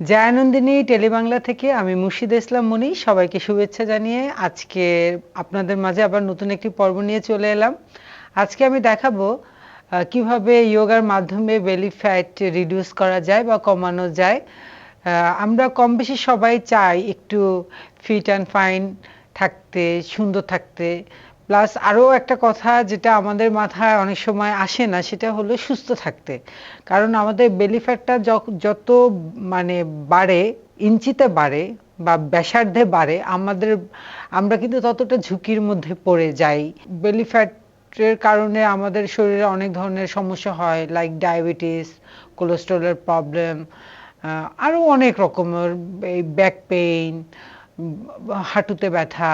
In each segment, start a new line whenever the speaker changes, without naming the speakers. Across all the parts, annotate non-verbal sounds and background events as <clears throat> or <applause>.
জয়ানন্দিনী টেলিবাংলা থেকে আমি মুর্শিদ ইসলাম মনি, সবাইকে শুভেচ্ছা জানিয়ে আজকে আপনাদের মাঝে আবার নতুন একটি পর্ব নিয়ে চলে এলাম। আজকে আমি দেখাবো কীভাবে যোগার মাধ্যমে বেলি ফ্যাট রিডিউস করা যায় বা কমানো যায়। আমরা কম বেশি সবাই চাই একটু ফিট অ্যান্ড ফাইন থাকতে, সুন্দর থাকতে। প্লাস আরও একটা কথা যেটা আমাদের মাথায় অনেক সময় আসে না, সেটা হলো সুস্থ থাকতে। কারণ আমাদের বেলি ফ্যাটটা যত মানে বাড়ে, ইঞ্চিতে বাড়ে বা ব্যাসার্ধে বাড়ে, আমাদের, আমরা কিন্তু ততটা ঝুঁকির মধ্যে পড়ে যাই। বেলি ফ্যাটের কারণে আমাদের শরীরে অনেক ধরনের সমস্যা হয় লাইক ডায়াবেটিস কোলেস্ট্রলের প্রবলেম আরও অনেক রকমের, এই ব্যাক পেইন হাঁটুতে ব্যথা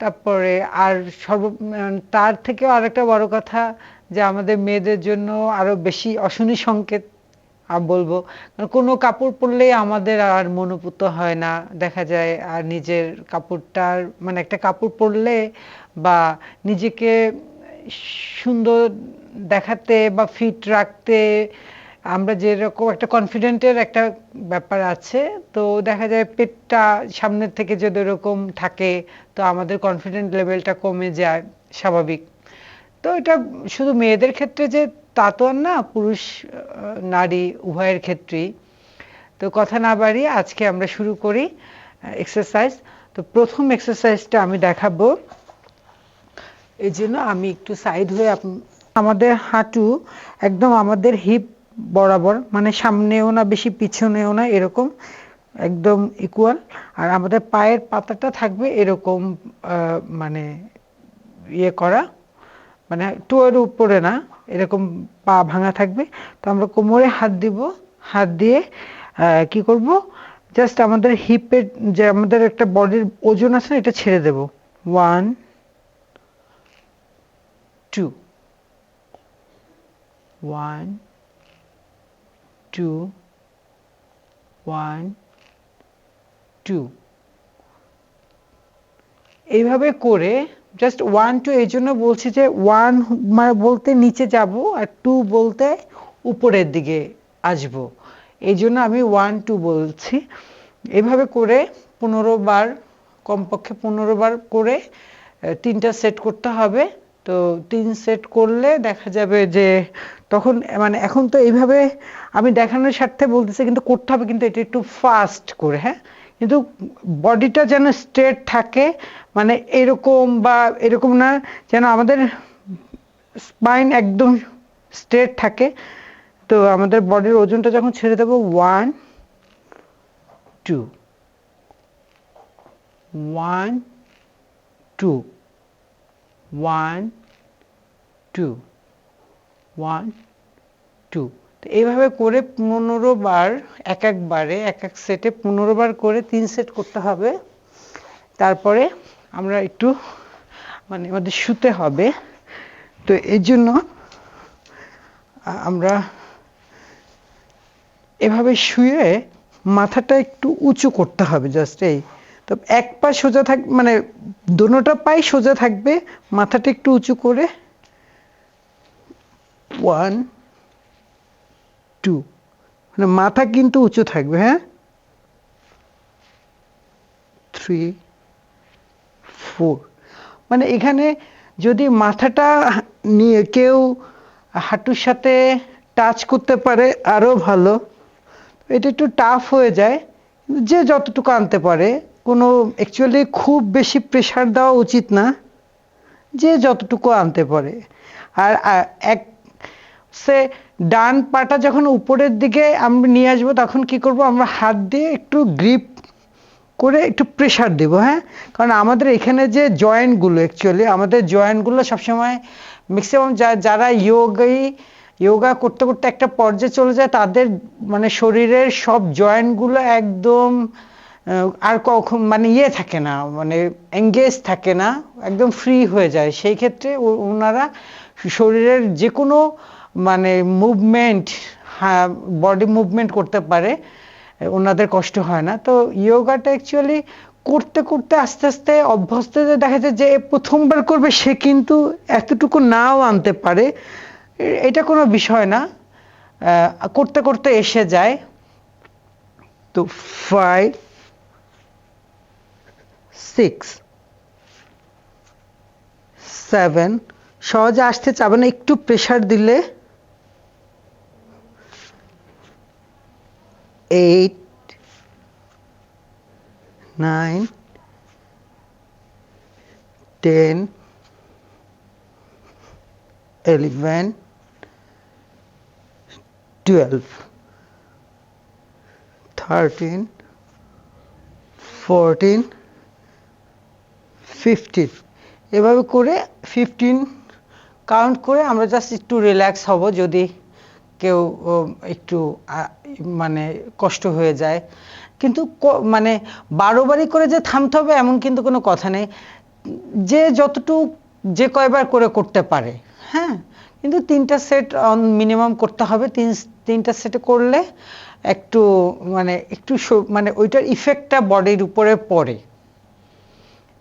তারপরে আর সর্ব তার থেকেও আরেকটা বড় কথা যে আমাদের মেয়েদের জন্য আরও বেশি অশনি সংকেত আহ, বলব। কোনো কাপড় পরলেই আমাদের আর মনোপুত হয় না দেখা যায়। আর নিজের কাপড়টার মানে একটা কাপড় পরলে বা নিজেকে সুন্দর দেখাতে বা ফিট রাখতে আমরা যেরকম একটা কনফিডেন্টের একটা ব্যাপার আছে, তো দেখা যায় পেটটা সামনের থেকে যদি এরকম থাকে, তো আমাদের কনফিডেন্ট লেভেলটা কমে যায়, স্বাভাবিক। তো এটা শুধু মেয়েদের ক্ষেত্রে যে তা তো আর না, পুরুষ নারী উভয়ের ক্ষেত্রেই। তো কথা না বাড়িয়ে আজকে আমরা শুরু করি এক্সারসাইজ তো প্রথম এক্সারসাইজটা আমি দেখাবো। এই জন্য আমি একটু সাইড হয়ে আমাদের হাঁটু একদম আমাদের হিপ বরাবর মানে সামনেও না, বেশি পিছনেও না, এরকম একদম ইকুয়াল আর আমাদের পায়ের পাতাটা থাকবে এরকম মানে ইয়ে করা মানে টুয়ের উপরে না, এরকম পা ভাঙা থাকবে। তো আমরা কোমরে হাত দিব, হাত দিয়ে কি করব? জাস্ট আমাদের হিপের যে আমাদের একটা বডির ওজন আছে না, এটা ছেড়ে দেব। One two one two one two এইভাবে করে জাস্ট ওয়ান টু এই জন্য বলছি যে ওয়ান মানে বলতে নিচে যাব আর টু বলতে উপরের দিকে আসব। এই জন্য আমি ওয়ান টু বলছি। এভাবে করে পনেরো বার, কমপক্ষে পনেরো বার করে তিনটা সেট করতে হবে। তো তিন সেট করলে দেখা যাবে যে তখন মানে এখন তো এইভাবে আমি দেখানোর স্বার্থে বলতেছি, কিন্তু করতে হবে কিন্তু এটা একটু ফাস্ট করে হ্যাঁ? কিন্তু বডিটা যেন স্ট্রেট থাকে মানে এরকম বা এরকম না যেন আমাদের স্পাইন একদম স্ট্রেট থাকে। তো আমাদের বডির ওজনটা যখন ছেড়ে দেবো one two one two one two one two তো এইভাবে করে পনেরো বার, এক একবারে এক এক সেটে পনেরো বার করে তিন সেট করতে হবে। তারপরে আমরা একটু মানে আমাদের শুতে হবে। তো এর জন্য আমরা এভাবে শুয়ে মাথাটা একটু উঁচু করতে হবে জাস্ট এই তো এক পা সোজা থাক মানে দোনোটা পাই সোজা থাকবে, মাথাটা একটু উঁচু করে। ওয়ান টু মানে মাথা কিন্তু উঁচু থাকবে হ্যাঁ? থ্রি ফোর মানে এখানে যদি মাথাটা নিয়ে কেউ হাঁটুর সাথে টাচ করতে পারে, আরও ভালো। এটা একটু টাফ হয়ে যায়, যে যতটুকু আনতে পারে। কোনো অ্যাকচুয়ালি খুব বেশি প্রেশার দেওয়া উচিত না যে যতটুকু আনতে পারে। আর এক, সে ডান পাটা যখন উপরের দিকে আমরা নিয়ে আসব তখন কি করব, আমরা হাত দিয়ে একটু গ্রিপ করে একটু প্রেশার দেব হ্যাঁ? কারণ আমাদের এখানে যে জয়েন্টগুলো অ্যাকচুয়ালি আমাদের জয়েন্টগুলো সবসময় ম্যাক্সিমাম যারা ইয়োগাই যোগা করতে করতে একটা পর্যায়ে চলে যায়, তাদের মানে শরীরের সব জয়েন্টগুলো একদম আর কখন মানে ইয়ে থাকে না মানে এঙ্গেজ থাকে না, একদম ফ্রি হয়ে যায়। সেই ক্ষেত্রে ওনারা শরীরের যে কোনো মানে মুভমেন্ট হ্যাঁ বডি মুভমেন্ট করতে পারে, ওনাদের কষ্ট হয় না। তো ইয়োগাটা অ্যাকচুয়ালি করতে করতে, আস্তে আস্তে অভ্যস্ত দেখা যায় যে প্রথমবার করবে, সে কিন্তু এতটুকু নাও আনতে পারে। এটা কোনো বিষয় না। করতে করতে এসে যায়। তো ফাইভ সিক্স সেভেন সহজে আসতে চাবে না, একটু প্রেশার দিলে eight nine ten eleven twelve thirteen fourteen fifteen এভাবে করে ফিফটিন কাউন্ট করে আমরা জাস্ট একটু রিল্যাক্স হব যদি কেউ একটু মানে কষ্ট হয়ে যায়। কিন্তু মানে বারো বারই করে যে থামতে হবে এমন কিন্তু কোনো কথা নেই। যে যতটুক, যে কয়বার করে করতে পারে হ্যাঁ? কিন্তু তিনটা সেট অন মিনিমাম করতে হবে। তিন, তিনটা সেটে করলে একটু মানে একটু মানে ওইটার ইফেক্টটা বডির উপরে পড়ে।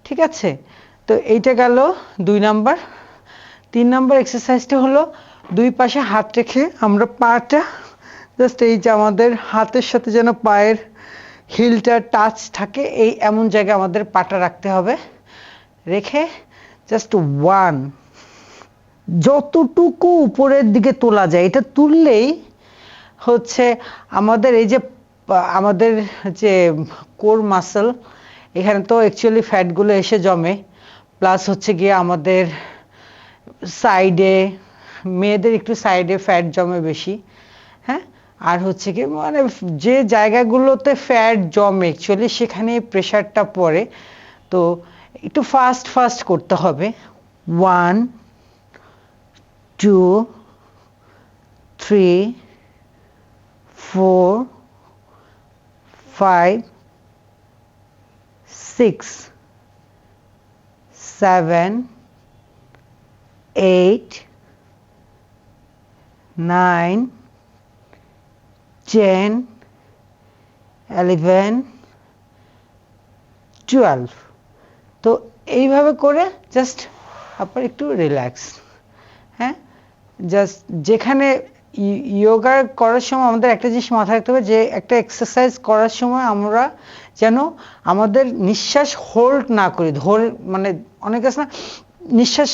ঠিক আছে? তো এইটা গেল দুই নাম্বার। তিন নাম্বার এক্সারসাইজটা হলো দুই পাশে হাত রেখে আমরা পাটা জাস্ট এই যে আমাদের হাতের সাথে যেন পায়ের হিলটা টাচ থাকে, এই এমন জায়গায় আমাদের পাটা রাখতে হবে। রেখে জাস্ট ওয়ান যতটুকু উপরের দিকে তোলা যায়, এটা তুললেই হচ্ছে আমাদের এই যে, আমাদের যে কোর মাসল এখানে তো অ্যাকচুয়ালি ফ্যাটগুলো এসে জমে প্লাস হচ্ছে গিয়ে আমাদের সাইডে মেয়েদের একটু সাইডে ফ্যাট জমে বেশি হ্যাঁ? আর হচ্ছে কি মানে যে জায়গাগুলোতে ফ্যাট জমে অ্যাকচুয়ালি সেখানে প্রেশারটা পড়ে। তো একটু ফাস্ট ফাস্ট করতে হবে। One two three four five, six, seven, eight, nine, ten, eleven, twelve তো এইভাবে করে জাস্ট আপনার একটু রিল্যাক্স হ্যাঁ? জাস্ট যেখানে যোগা করার সময় আমাদের একটা জিনিস মাথায় রাখতে হবে যে একটা এক্সারসাইজ করার সময় আমরা যেন আমাদের নিঃশ্বাস হোল্ড না করি। ধরে মানে অনেক আছে না, নিঃশ্বাস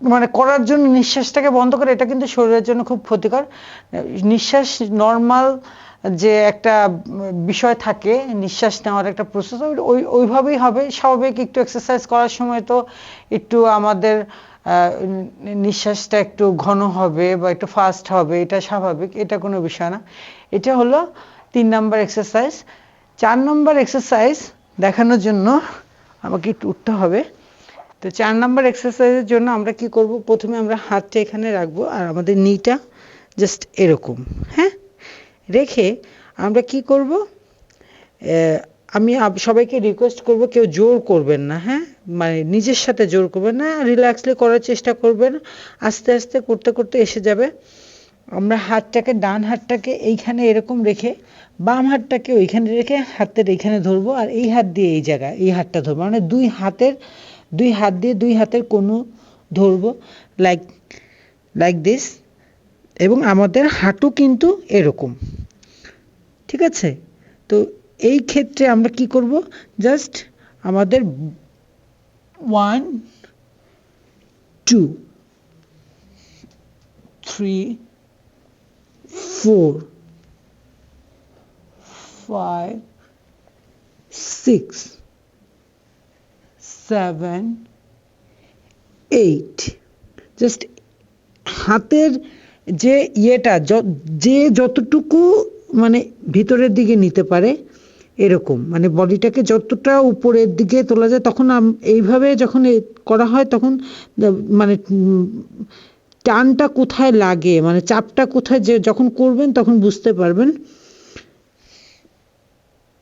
মানে করার জন্য নিঃশ্বাসটাকে বন্ধ করে, এটা কিন্তু শরীরের জন্য খুব ক্ষতিকর। নিঃশ্বাস নর্মাল যে একটা বিষয় থাকে, নিঃশ্বাস নেওয়ার একটা প্রসেস ওই ওইভাবেই হবে। স্বাভাবিক একটু এক্সারসাইজ করার সময় তো একটু আমাদের নিঃশ্বাসটা একটু ঘন হবে বা একটু ফাস্ট হবে, এটা স্বাভাবিক, এটা কোনো বিষয় না। এটা হলো তিন নাম্বার এক্সারসাইজ চার নম্বর এক্সারসাইজ দেখানোর জন্য আমাকে একটু উঠতে হবে। তো চার নাম্বার এক্সারসাইজের জন্য আমরা কি করব? প্রথমে আমরা হাতটা এখানে রাখব আর আমাদের নিটা জাস্ট এরকম হ্যাঁ? রেখে আমরা কি করব? আমি সবাইকে রিকোয়েস্ট করব কেউ জোর করবেন না হ্যাঁ? মানে নিজের সাথে জোর করবেন না রিল্যাক্সলি করার চেষ্টা করবেন, আস্তে আস্তে করতে করতে এসে যাবে। আমরা হাতটাকে, ডান হাতটাকে এইখানে এরকম রেখে, বাম হাতটাকে ওইখানে রেখে হাতের এইখানে ধরবো, আর এই হাত দিয়ে এই জায়গায়, এই হাতটা ধরবো। মানে দুই হাতের, দুই হাত দিয়ে দুই হাতের কোনো ধরবো লাইক লাইক দিস এবং আমাদের হাঁটু কিন্তু এরকম। ঠিক আছে? তো এই ক্ষেত্রে আমরা কি করব? জাস্ট আমাদের one two three four five six seven eight just হাতের যে ইয়েটা য- যতটুকু মানে ভিতরের দিকে নিতে পারে এরকম। মানে বডিটাকে যতটা উপরের দিকে তোলা যায়, তখন এইভাবে যখন করা হয়, তখন মানে টানটা কোথায় লাগে? মানে চাপটা কোথায় যে, যখন করবেন তখন বুঝতে পারবেন।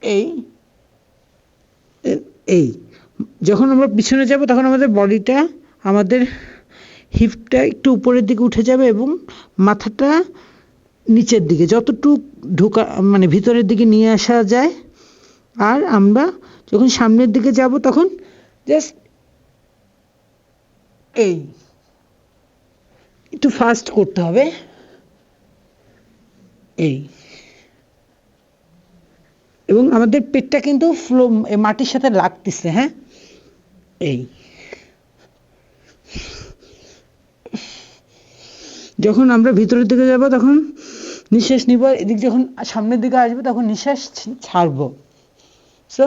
এই এই। যখন আমরা পিছনে যাব, তখন আমাদের বডিটা, আমাদের হিপটা একটু উপরের দিকে উঠে যাবে এবং মাথাটা নিচের দিকে। যতটুক ঢোকা মানে ভিতরের দিকে নিয়ে আসা যায় আর আমরা যখন সামনের দিকে যাব তখন জাস্ট এই একটু ফাস্ট করতে হবে। এই। এবং আমাদের পেটটা কিন্তু ফ্লো মাটির সাথে লাগতেছে হ্যাঁ? এই। যখন আমরা ভিতরের দিকে যাব তখন নিঃশ্বাস নিব, এদিক যখন সামনের দিকে আসবে তখন নিঃশ্বাস ছাড়বো। সো?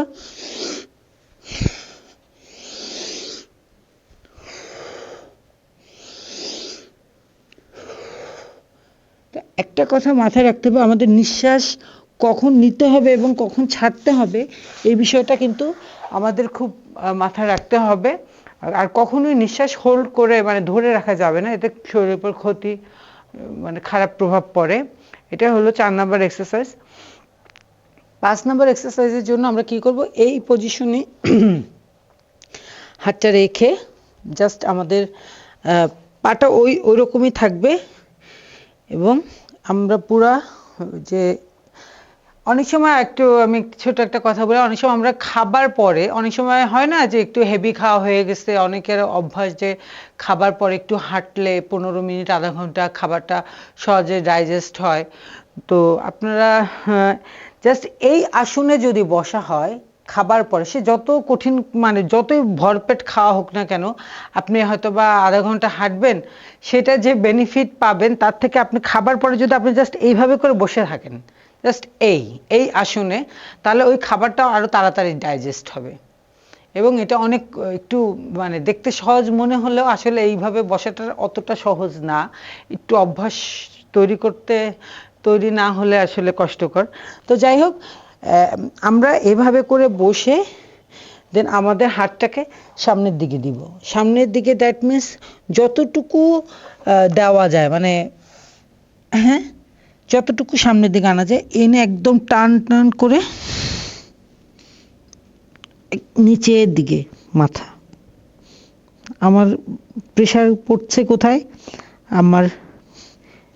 একটা কথা মাথায় রাখতে হবে, আমাদের নিঃশ্বাস কখন নিতে হবে এবং কখন ছাড়তে হবে, এই বিষয়টা কিন্তু আমাদের খুব মাথায় রাখতে হবে। আর কখনোই নিঃশ্বাস হোল্ড করে মানে ধরে রাখা যাবে না, এতে শরীরের উপর ক্ষতি মানে খারাপ প্রভাব পড়ে। এটা হলো চার নাম্বার এক্সারসাইজ পাঁচ নম্বর এক্সারসাইজের জন্য আমরা কি করব? এই পজিশনে <clears throat> হাতটা রেখে জাস্ট আমাদের পাটা ওই ওই রকমই থাকবে এবং আমরা পুরা যে অনেক সময় একটু আমি ছোট একটা কথা বলি, অনেক সময় আমরা খাবার পরে, অনেক সময় হয় না যে একটু হেভি খাওয়া হয়ে গেছে, অনেকের অভ্যাস যে খাবার পরে একটু হাঁটলে পনেরো মিনিট, আধা ঘণ্টা খাবারটা সহজে ডাইজেস্ট হয়। তো আপনারা জাস্ট এই আসনে যদি বসা হয়, খাবার পরে, সে যত কঠিন মানে যতই ভরপেট খাওয়া হোক না কেন, আপনি হয়তো বা আধা ঘণ্টা হাঁটবেন, সেটা যে বেনিফিট পাবেন, তার থেকে আপনি খাবার পরে যদি আপনি জাস্ট এইভাবে করে বসে থাকেন জাস্ট এই এই আসনে, তাহলে ওই খাবারটাও আরও তাড়াতাড়ি ডাইজেস্ট হবে। এবং এটা অনেক, একটু মানে দেখতে সহজ মনে হলেও আসলে এইভাবে বসাটা অতটা সহজ না। একটু অভ্যাস তৈরি করতে তৈরি না হলে আসলে কষ্টকর। তো যাই হোক আমরা এভাবে করে বসে দেন আমাদের হাতটাকে সামনের দিকে দিব। সামনের দিকে দ্যাট মিন্স যতটুকু দেওয়া যায় মানে হ্যাঁ যতটুকু সামনের দিকে আনা যায়, এনে একদম টান টান করে নিচের দিকে মাথা। আমার প্রেশার পড়ছে কোথায়? আমার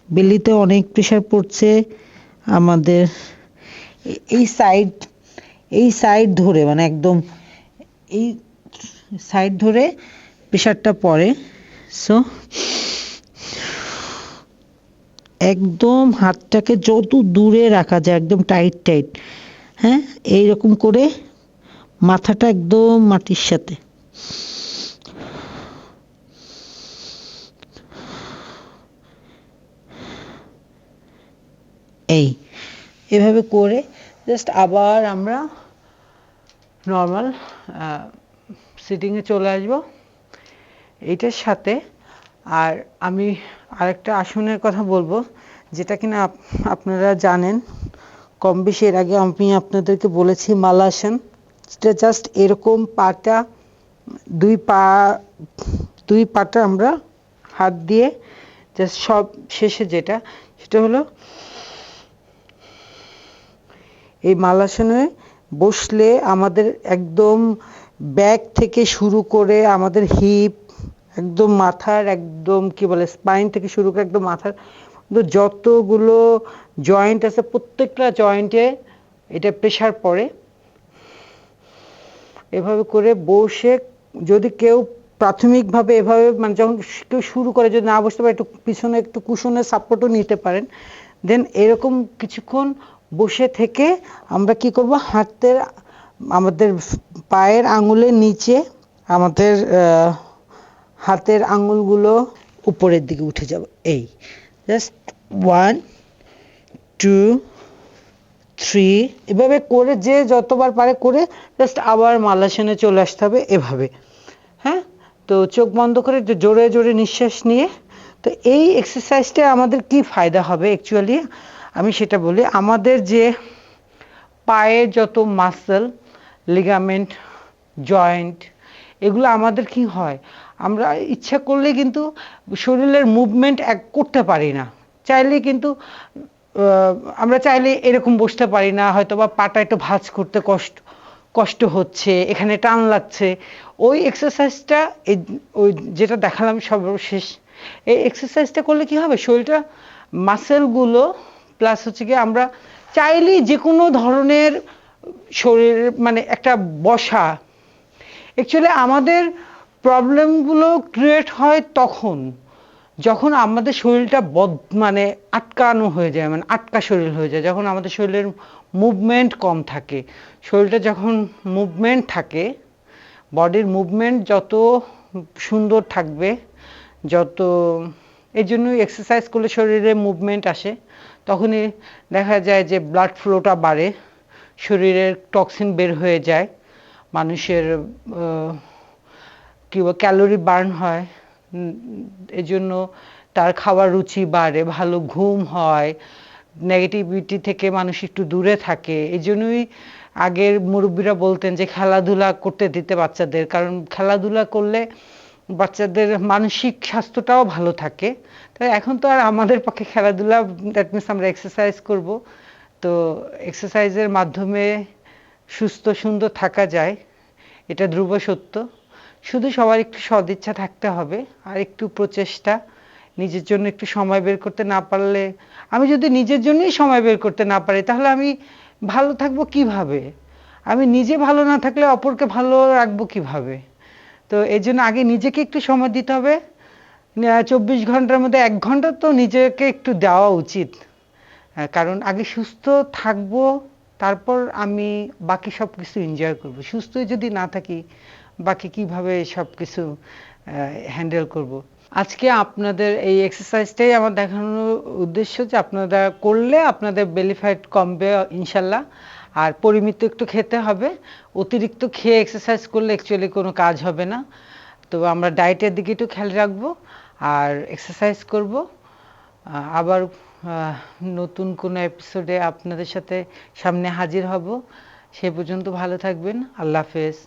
বেলিতে অনেক প্রেশার পড়ছে আমাদের এই সাইড এই সাইড ধরে মানে একদম এই সাইড ধরে প্রেশারটা পড়ে। সো একদম হাতটাকে যত দূরে রাখা যায়, একদম টাইট টাইট হ্যাঁ? এইরকম করে মাথাটা একদম মাটির সাথে। এই। এভাবে করে জাস্ট আবার আমরা নর্মাল সিটিংয়ে চলে আসব। এইটার সাথে আর আমি আরেকটা আসনের কথা বলব, যেটা কিনা আপ- আপনারা জানেন, কম বেশি এর আগে আমি আপনাদেরকে বলেছি মালাসন। সেটা জাস্ট এরকম পাটা, দুই পা, দুই পাটা আমরা হাত দিয়ে জাস্ট সব শেষে যেটা, সেটা হলো এই মালাসনে বসলে আমাদের একদম ব্যাক থেকে শুরু করে আমাদের হিপ একদম মাথার একদম কি বলে স্পাইন থেকে শুরু করে একদম মাথার যতগুলো জয়েন্ট আছে, প্রত্যেকটা জয়েন্টে এটা প্রেশার পড়ে। এভাবে করে বসে যদি কেউ প্রাথমিকভাবে এভাবে মানে যখন কেউ শুরু করে, যদি না বসতে পারে, একটু পিছনে, একটু কুশনের সাপোর্টও নিতে পারেন। দেন এরকম কিছুক্ষণ বসে থেকে আমরা কি করব? হাতের, আমাদের পায়ের আঙুলের নিচে আমাদের হাতের আঙুলগুলো উপরের দিকে উঠে যাব। এই জাস্ট ওয়ান টু থ্রি এভাবে করে যে যতবার পারে করে জাস্ট আবার মালাসনে চলে আসতে হবে এভাবে। হ্যাঁ? তো চোখ বন্ধ করে জোরে জোরে নিঃশ্বাস নিয়ে, তো এই এক্সারসাইজটা আমাদের কি ফায়দা হবে অ্যাকচুয়ালি আমি সেটা বলি, আমাদের যে পায়ের যত মাসেল লিগামেন্ট জয়েন্ট এগুলো আমাদের কি হয়? আমরা ইচ্ছা করলে কিন্তু শরীরের মুভমেন্ট এক করতে পারি না। চাইলে কিন্তু আমরা চাইলে এরকম বসতে পারি না হয়তো বা পাটা একটু ভাঁজ করতে কষ্ট কষ্ট হচ্ছে, এখানে টান লাগছে। ওই এক্সারসাইজটা ওই যেটা দেখালাম সর্বশেষ, এই এক্সারসাইজটা করলে কি হবে? শরীরটা মাসেলগুলো প্লাস হচ্ছে কি আমরা চাইলেই যে কোনো ধরনের শরীর মানে একটা বসা অ্যাকচুয়ালি আমাদের প্রবলেমগুলো ক্রিয়েট হয় তখন, যখন আমাদের শরীরটা বদ মানে আটকানো হয়ে যায় মানে আটকা শরীর হয়ে যায়, যখন আমাদের শরীরের মুভমেন্ট কম থাকে, শরীরটা যখন মুভমেন্ট থাকে বডির মুভমেন্ট যত সুন্দর থাকবে, যত এই জন্যই এক্সারসাইজ করলে শরীরে মুভমেন্ট আসে। তখনই দেখা যায় যে ব্লাড ফ্লোটা বাড়ে, শরীরের টক্সিন বের হয়ে যায়, মানুষের কি ক্যালোরি বার্ন হয় এজন্য তার খাওয়ার রুচি বাড়ে, ভালো ঘুম হয় নেগেটিভিটি থেকে মানুষ একটু দূরে থাকে এই জন্যই আগের মুরব্বীরা বলতেন যে খেলাধুলা করতে দিতে বাচ্চাদের, কারণ খেলাধুলা করলে বাচ্চাদের মানসিক স্বাস্থ্যটাও ভালো থাকে তাই এখন তো আর আমাদের পক্ষে খেলাধুলা দ্যাট মিনস আমরা এক্সারসাইজ করব। তো এক্সারসাইজের মাধ্যমে সুস্থ, সুন্দর থাকা যায়, এটা ধ্রুব সত্য। শুধু সবার একটু সদিচ্ছা থাকতে হবে, আর একটু প্রচেষ্টা, নিজের জন্য একটু সময় বের করতে না পারলে, আমি যদি নিজের জন্যই সময় বের করতে না পারি, তাহলে আমি ভালো থাকব কীভাবে? আমি নিজে ভালো না থাকলে অপরকে ভালো রাখব কীভাবে? তো এই জন্য আগে নিজেকে একটু সময় দিতে হবে চব্বিশ ঘণ্টার মধ্যে এক ঘণ্টা তো নিজেকে একটু দেওয়া উচিত। কারণ আগে সুস্থ থাকব, তারপর আমি বাকি সব কিছু এনজয় করব। সুস্থ যদি না থাকি, বাকি কীভাবে সব কিছু হ্যান্ডেল করব। আজকে আপনাদের এই এক্সারসাইজটাই আমার দেখানোর উদ্দেশ্য যে আপনারা করলে আপনাদের বেলিফাইট কমবে ইনশাল্লাহ। আর পরিমিত একটু খেতে হবে। অতিরিক্ত খেয়ে এক্সারসাইজ করলে অ্যাকচুয়ালি কোনো কাজ হবে না। তো আমরা ডায়েটের দিকে একটু খেয়াল রাখব। আর এক্সারসাইজ করব। আবার নতুন কোনো এপিসোডে আপনাদের সাথে সামনে হাজির হব। সে পর্যন্ত ভালো থাকবেন। আল্লাহ হাফেজ।